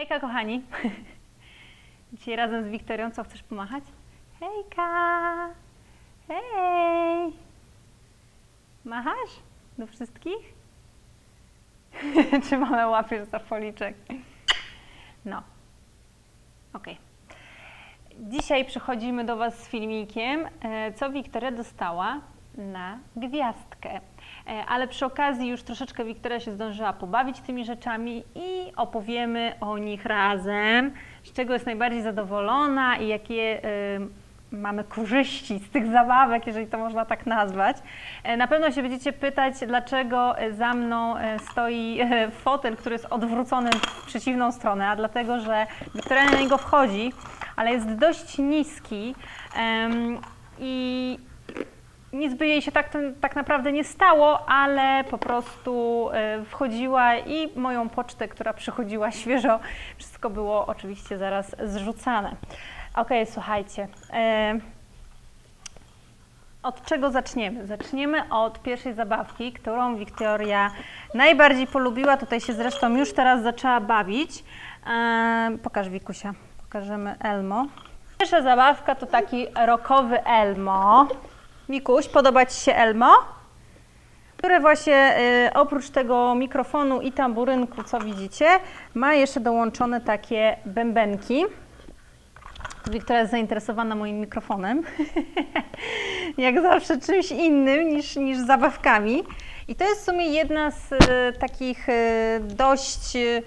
Hejka kochani. Dzisiaj razem z Wiktorią co chcesz pomachać? Hejka! Hej! Machasz? Do wszystkich? Czy małe łapiesz za policzek? No. Okej. Dzisiaj przychodzimy do Was z filmikiem, e, co Wiktoria dostała na gwiazdkę. E, Ale przy okazji już troszeczkę Wiktoria się zdążyła pobawić tymi rzeczami i opowiemy o nich razem, z czego jest najbardziej zadowolona i jakie e, mamy korzyści z tych zabawek, jeżeli to można tak nazwać. E, Na pewno się będziecie pytać, dlaczego za mną stoi fotel, który jest odwrócony w przeciwną stronę, a dlatego, że Wiktoria na niego wchodzi, ale jest dość niski i nic by jej się tak, tak naprawdę nie stało, ale po prostu e, wchodziła i moją pocztę, która przychodziła świeżo, wszystko było oczywiście zaraz zrzucane. Okej, słuchajcie. e, Od czego zaczniemy? Zaczniemy od pierwszej zabawki, którą Wiktoria najbardziej polubiła. Tutaj się zresztą już teraz zaczęła bawić. E, Pokaż Wikusia, pokażemy Elmo. Pierwsza zabawka to taki rokowy Elmo. Mikuś, podoba Ci się Elmo? Które właśnie y, oprócz tego mikrofonu i tamburynku, co widzicie, ma jeszcze dołączone takie bębenki. Wiktoria jest zainteresowana moim mikrofonem. Jak zawsze czymś innym niż, niż zabawkami. I to jest w sumie jedna z y, takich y, dość y,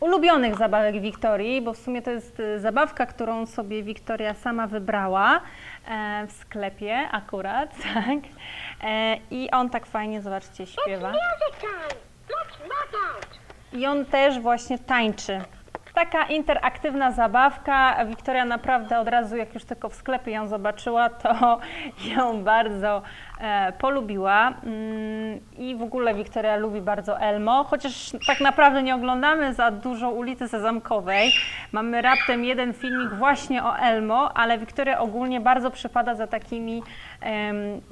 ulubionych zabawek Wiktorii, bo w sumie to jest y, zabawka, którą sobie Wiktoria sama wybrała e, w sklepie akurat, tak. E, I on tak fajnie, zobaczcie, śpiewa. I on też właśnie tańczy. Taka interaktywna zabawka. Wiktoria naprawdę od razu, jak już tylko w sklepie ją zobaczyła, to ją bardzo e, polubiła. Mm, I w ogóle Wiktoria lubi bardzo Elmo, chociaż tak naprawdę nie oglądamy za dużo ulicy Sezamkowej. Mamy raptem jeden filmik właśnie o Elmo, ale Wiktoria ogólnie bardzo przypada za takimi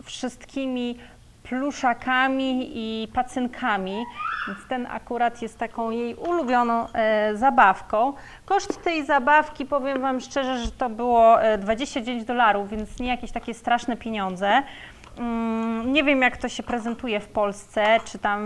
wszystkimi pluszakami i pacynkami, więc ten akurat jest taką jej ulubioną e, zabawką. Koszt tej zabawki, powiem Wam szczerze, że to było e, 29 dolarów, więc nie jakieś takie straszne pieniądze. Mm, nie wiem, jak to się prezentuje w Polsce, czy tam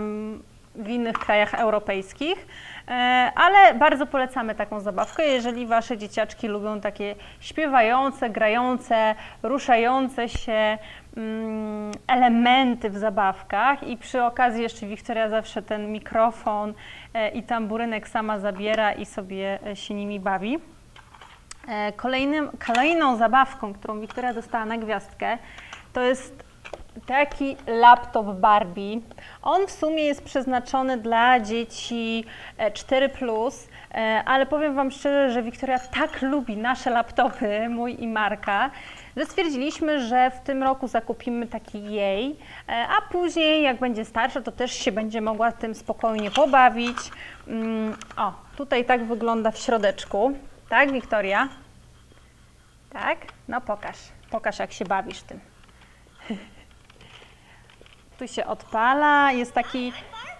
w innych krajach europejskich, e, ale bardzo polecamy taką zabawkę, jeżeli Wasze dzieciaczki lubią takie śpiewające, grające, ruszające się mm, elementy w zabawkach i przy okazji jeszcze Wiktoria zawsze ten mikrofon e, i tamburynek sama zabiera i sobie e, się nimi bawi. Kolejnym, kolejną zabawką, którą Wiktoria dostała na gwiazdkę, to jest taki laptop Barbie. On w sumie jest przeznaczony dla dzieci e, 4, e, ale powiem Wam szczerze, że Wiktoria tak lubi nasze laptopy, mój i Marka, że stwierdziliśmy, że w tym roku zakupimy taki jej, e, a później, jak będzie starsza, to też się będzie mogła tym spokojnie pobawić. Mm, O, tutaj tak wygląda w środeczku. Tak, Wiktoria? Tak? No pokaż. Pokaż, jak się bawisz tym. Tu się odpala. Jest taki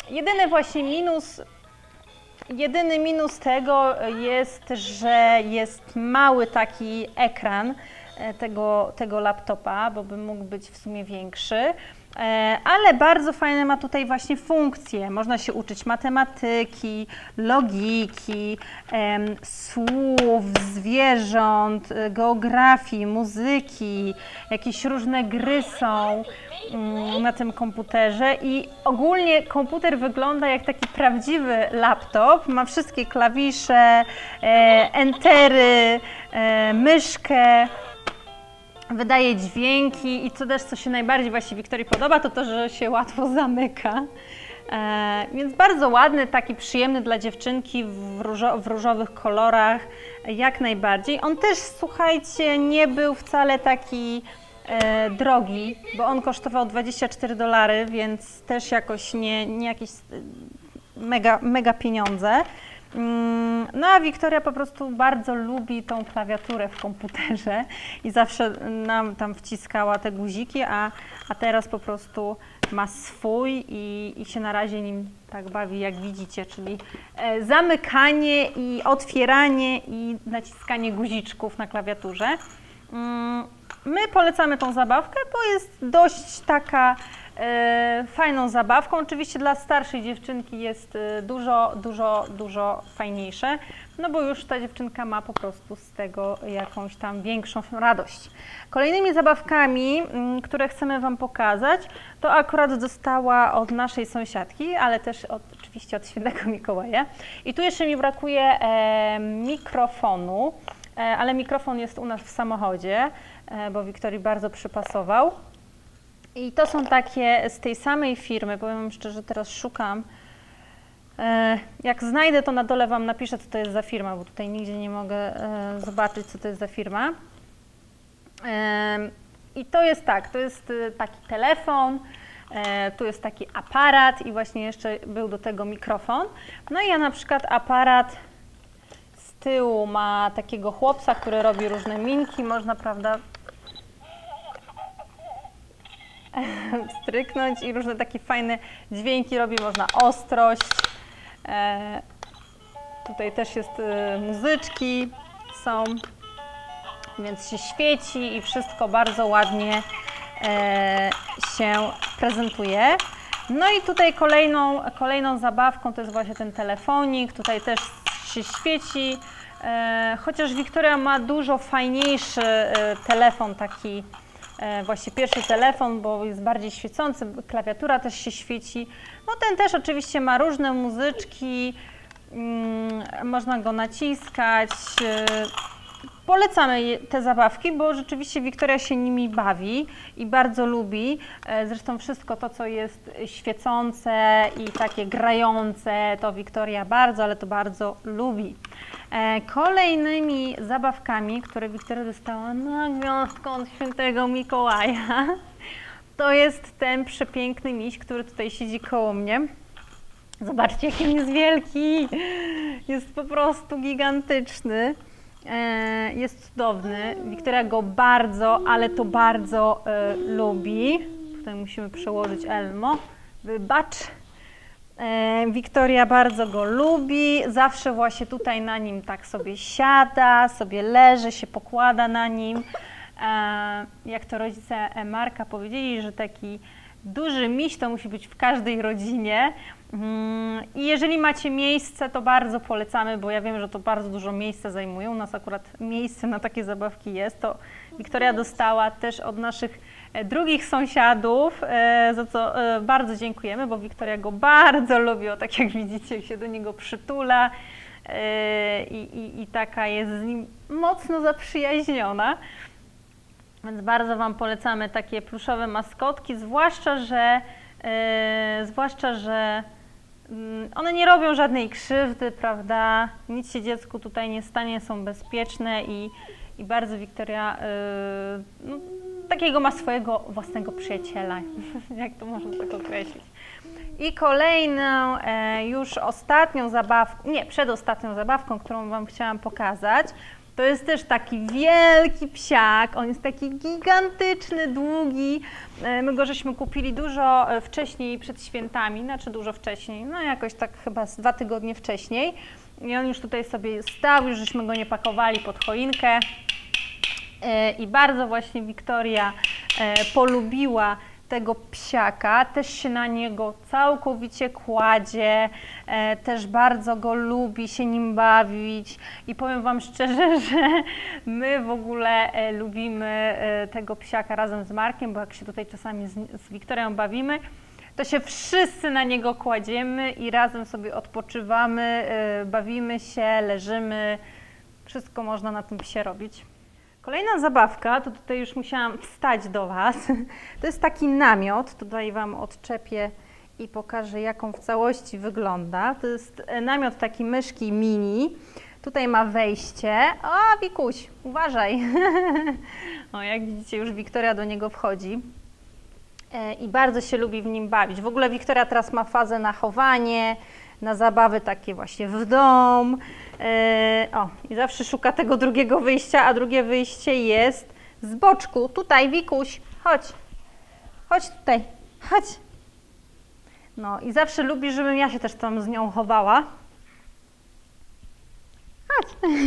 jedyny właśnie minus. Jedyny minus tego jest, że jest mały taki ekran e, tego, tego laptopa, bo by mógł być w sumie większy. E, Ale bardzo fajne ma tutaj właśnie funkcje. Można się uczyć matematyki, logiki, słów, zwierząt, e, geografii, muzyki, jakieś różne gry są mm, na tym komputerze i ogólnie komputer wygląda jak taki prawdziwy laptop. Ma wszystkie klawisze, e, entery, myszkę wydaje dźwięki i co też, co się najbardziej właśnie Wiktorii podoba, to to, że się łatwo zamyka. E, więc bardzo ładny, taki przyjemny dla dziewczynki w, różo, w różowych kolorach, jak najbardziej. On też, słuchajcie, nie był wcale taki e, drogi, bo on kosztował 24 dolary, więc też jakoś nie, nie jakieś e, mega, mega pieniądze. Mm, No a Wiktoria po prostu bardzo lubi tą klawiaturę w komputerze i zawsze nam tam wciskała te guziki, a, a teraz po prostu ma swój i, i się na razie nim tak bawi, jak widzicie, czyli e, zamykanie i otwieranie i naciskanie guziczków na klawiaturze. Mm, My polecamy tą zabawkę, bo jest dość taka fajną zabawką. Oczywiście dla starszej dziewczynki jest e, dużo, dużo, dużo fajniejsze, no bo już ta dziewczynka ma po prostu z tego jakąś tam większą radość. Kolejnymi zabawkami, mm, które chcemy Wam pokazać, to akurat została od naszej sąsiadki, ale też od, oczywiście od świętego Mikołaja. I tu jeszcze mi brakuje e, mikrofonu, e, ale mikrofon jest u nas w samochodzie, e, bo Wiktorii bardzo przypasował. I to są takie z tej samej firmy, powiem wam szczerze, teraz szukam. E, Jak znajdę, to na dole Wam napiszę, co to jest za firma, bo tutaj nigdzie nie mogę e, zobaczyć, co to jest za firma. Em, I to jest tak, to jest taki telefon, e, tu jest taki aparat i właśnie jeszcze był do tego mikrofon. No i ja na przykład aparat z tyłu ma takiego chłopca, który robi różne minki, można, prawda, stryknąć i różne takie fajne dźwięki robi, można ostrość. E, tutaj też jest y, muzyczki, są więc się świeci i wszystko bardzo ładnie e, się prezentuje. No i tutaj kolejną, kolejną zabawką to jest właśnie ten telefonik, tutaj też się świeci, e, chociaż Wiktoria ma dużo fajniejszy e, telefon, taki e, właśnie pierwszy telefon, bo jest bardziej świecący, klawiatura też się świeci. No ten też oczywiście ma różne muzyczki, mm, można go naciskać, e, Polecamy te zabawki, bo rzeczywiście Wiktoria się nimi bawi i bardzo lubi. E, Zresztą wszystko to, co jest świecące i takie grające, to Wiktoria bardzo, ale to bardzo lubi. E, Kolejnymi zabawkami, które Wiktoria dostała na gwiazdkę od świętego Mikołaja, to jest ten przepiękny miś, który tutaj siedzi koło mnie. Zobaczcie, jaki jest wielki! Jest po prostu gigantyczny. E, Jest cudowny. Wiktoria go bardzo, ale to bardzo e, lubi. Tutaj musimy przełożyć Elmo. Wybacz. E, Wiktoria bardzo go lubi. Zawsze właśnie tutaj na nim tak sobie siada, sobie leży, się pokłada na nim. Jak to rodzice Marka powiedzieli, że taki duży miś to musi być w każdej rodzinie. Mm, I jeżeli macie miejsce, to bardzo polecamy, bo ja wiem, że to bardzo dużo miejsca zajmuje. U nas akurat miejsce na takie zabawki jest. To Wiktoria dostała też od naszych e, drugich sąsiadów, e, za co e, bardzo dziękujemy, bo Wiktoria go bardzo lubi, o tak jak widzicie, się do niego przytula i, i, i taka jest z nim mocno zaprzyjaźniona. Więc bardzo Wam polecamy takie pluszowe maskotki, zwłaszcza, że, e, zwłaszcza, że mm, one nie robią żadnej krzywdy, prawda? Nic się dziecku tutaj nie stanie, są bezpieczne i, i bardzo Wiktoria e, no, takiego ma swojego własnego przyjaciela, jak to można tak określić. I kolejną, e, już ostatnią zabawką, nie, przedostatnią zabawką, którą Wam chciałam pokazać, to jest też taki wielki psiak, on jest taki gigantyczny, długi. E, My go żeśmy kupili dużo e, wcześniej przed świętami, znaczy dużo wcześniej, no jakoś tak chyba z dwa tygodnie wcześniej. I on już tutaj sobie stał, już żeśmy go nie pakowali pod choinkę. E, I bardzo właśnie Wiktoria polubiła tego psiaka, też się na niego całkowicie kładzie, e, też bardzo go lubi się nim bawić i powiem Wam szczerze, że my w ogóle e, lubimy e, tego psiaka razem z Markiem, bo jak się tutaj czasami z, z Wiktorią bawimy, to się wszyscy na niego kładziemy i razem sobie odpoczywamy, e, bawimy się, leżymy, wszystko można na tym psie robić. Kolejna zabawka, to tutaj już musiałam wstać do Was, to jest taki namiot, tutaj Wam odczepię i pokażę jaką w całości wygląda. To jest e, namiot taki myszki mini, tutaj ma wejście, o Wikuś, uważaj, o jak widzicie już Wiktoria do niego wchodzi E, i bardzo się lubi w nim bawić. W ogóle Wiktoria teraz ma fazę na chowanie, na zabawy takie właśnie w dom. E, O, i zawsze szuka tego drugiego wyjścia, a drugie wyjście jest z boczku. Tutaj, Wikuś, chodź. Chodź tutaj, chodź. No i zawsze lubi, żebym ja się też tam z nią chowała. Chodź.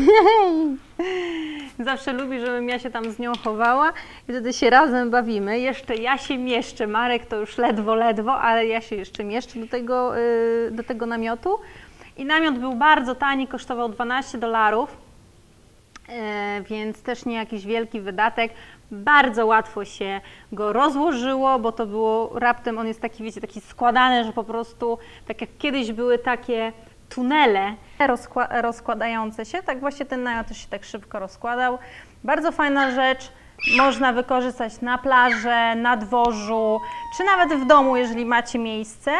Zawsze lubi, żebym ja się tam z nią chowała i wtedy się razem bawimy. Jeszcze ja się mieszczę, Marek to już ledwo, ledwo, ale ja się jeszcze mieszczę do tego, yy, do tego namiotu. I namiot był bardzo tani, kosztował 12 dolarów, e, więc też nie jakiś wielki wydatek. Bardzo łatwo się go rozłożyło, bo to było raptem, on jest taki, wiecie, taki składany, że po prostu, tak jak kiedyś były takie tunele rozkła- rozkładające się, tak właśnie ten namiot też się tak szybko rozkładał. Bardzo fajna rzecz, można wykorzystać na plaży, na dworzu, czy nawet w domu, jeżeli macie miejsce.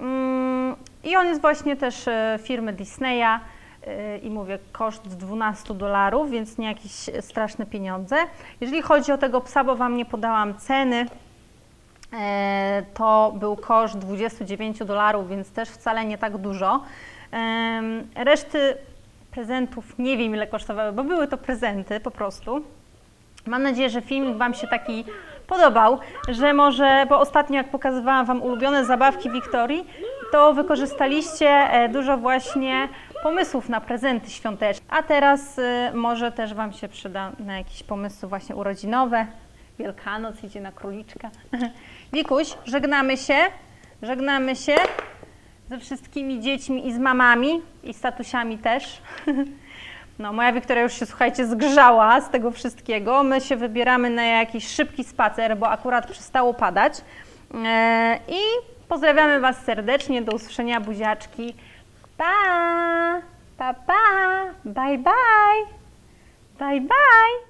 Mm, I on jest właśnie też e, firmy Disneya e, i mówię, koszt 12 dolarów, więc nie jakieś straszne pieniądze. Jeżeli chodzi o tego psa, bo Wam nie podałam ceny, e, to był koszt 29 dolarów, więc też wcale nie tak dużo. Reszty prezentów nie wiem ile kosztowały, bo były to prezenty po prostu. Mam nadzieję, że filmik Wam się taki podobał, że może, bo ostatnio jak pokazywałam Wam ulubione zabawki Wiktorii, to wykorzystaliście e, dużo właśnie pomysłów na prezenty świąteczne. A teraz e, może też Wam się przyda na jakieś pomysły właśnie urodzinowe. Wielkanoc idzie na króliczka. Wikuś, żegnamy się. Żegnamy się ze wszystkimi dziećmi i z mamami i z tatusiami też. No, moja Wiktoria już się, słuchajcie, zgrzała z tego wszystkiego. My się wybieramy na jakiś szybki spacer, bo akurat przestało padać. E, I pozdrawiamy Was serdecznie. Do usłyszenia, buziaczki. Pa! Pa, pa! Bye, bye! Bye, bye!